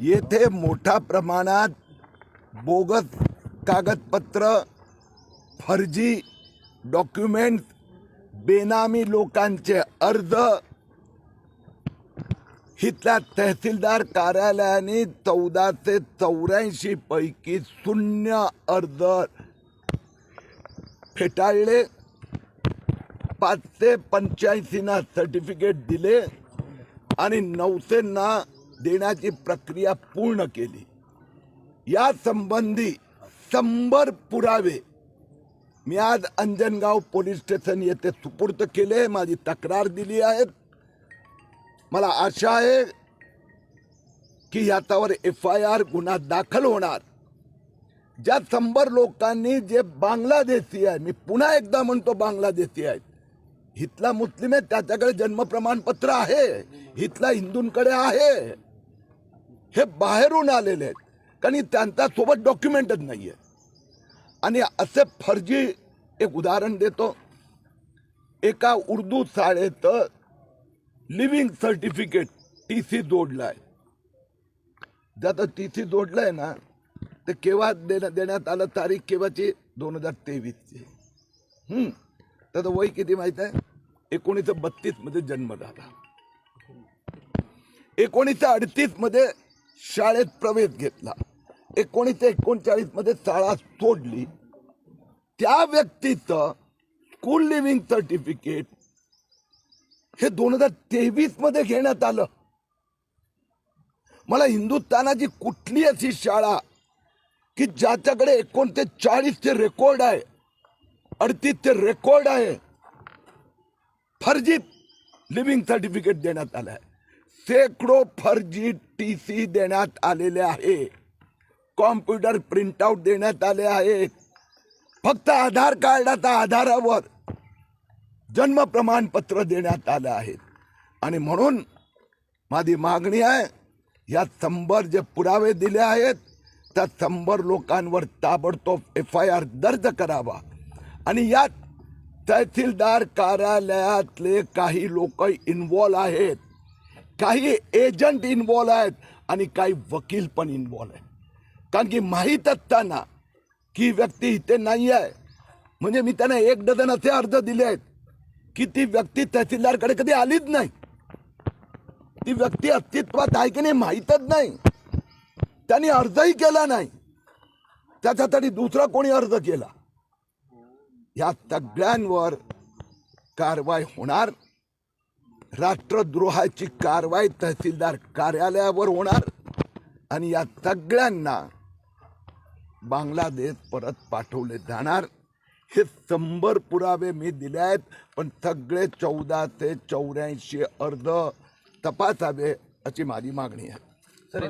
येथे मोठ्या प्रमाणात बोगस कागदपत्र फर्जी डॉक्युमेंट बेनामी लोकांचे अर्ज. इथल्या तहसीलदार कार्यालयाने चौदाशे चौऱ्याऐंशी पैकी शून्य अर्ज फेटाळले. पाचशे पंच्याऐंशीना सर्टिफिकेट दिले आणि नऊशेंना देण्याची प्रक्रिया पूर्ण केली. या संबंधी शंभर पुरावे मी आज अंजनगाव पोलीस स्टेशन येथे सुपूर्द केले माझी तक्रार दिली आहे. मला आशा आहे की याच्यावर एफ आय आर गुन्हा दाखल होणार. ज्या शंभर लोकांनी जे बांगलादेशी आहे मी पुन्हा एकदा म्हणतो बांगलादेशी आहेत हितला मुस्लिम आहे त्याच्याकडे जन्म प्रमाणपत्र आहे. हितला हिंदूंकडे आहे. हे बाहेरून आलेले आहेत. कारण त्यांचा सोबत डॉक्युमेंटच नाहीये. आणि असे फर्जी एक उदाहरण देतो. एका उर्दू शाळेत लिव्हिंग सर्टिफिकेट टी सी जोडलाय. ज्याचं टी सी जोडलंय ना ते केव्हा देण्या देण्यात आलं? तारीख केव्हाची दोन हजार तेवीसची. त्याचं वय किती माहीत आहे? एकोणीसशे बत्तीसमध्ये जन्म झाला. एकोणीसशे अडतीसमध्ये शाळेत प्रवेश घेतला. एकोणीसशे एकोणचाळीसमध्ये शाळा सोडली. त्या व्यक्तीचं स्कूल लिव्हिंग सर्टिफिकेट हे दोन हजार तेवीसमध्ये घेण्यात आलं. मला हिंदुस्थानाची कुठली अशी शाळा की ज्याच्याकडे एकोणते चाळीसचे रेकॉर्ड आहे अडतीसचे रेकॉर्ड आहे फर्जीत लिव्हिंग सर्टिफिकेट देण्यात आलं आहे? शेकडो फर्जी टी सी देण्यात आलेले आहे. कॉम्प्युटर प्रिंटआउट देण्यात आले आहेत फक्त आधार कार्डाच्या आधारावर जन्म प्रमाणपत्र देण्यात आलं आहेत आणि म्हणून माझी मागणी आहे या शंभर जे पुरावे दिले आहेत त्या शंभर लोकांवर ताबडतोब एफ आय आर दर्ज करावा. आणि यात तहसीलदार कार्यालयातले काही लोक इन्वॉल्व आहेत. काही एजंट इन्वॉल्व आहेत आणि काही वकील पण इन्वॉल्व आहेत. कारण की माहीत असताना की व्यक्ती इथे नाही आहे. म्हणजे मी त्यांना एक डझन असे अर्ज दिले आहेत की ती व्यक्ती तहसीलदारकडे कधी आलीच नाही. ती व्यक्ती अस्तित्वात आहे की नाही माहीतच नाही. त्यांनी अर्जही केला नाही. त्याच्यासाठी दुसरा कोणी अर्ज केला? या सगळ्यांवर कारवाई होणार. राष्ट्रद्रोहाची कारवाई तहसीलदार कार्यालयावर होणार आणि या सगळ्यांना बांगलादेश परत पाठवले जाणार. हे शंभर पुरावे मी दिले आहेत पण सगळे चौदा ते चौऱ्याऐंशी अर्ज तपासावे अशी माझी मागणी आहे. सर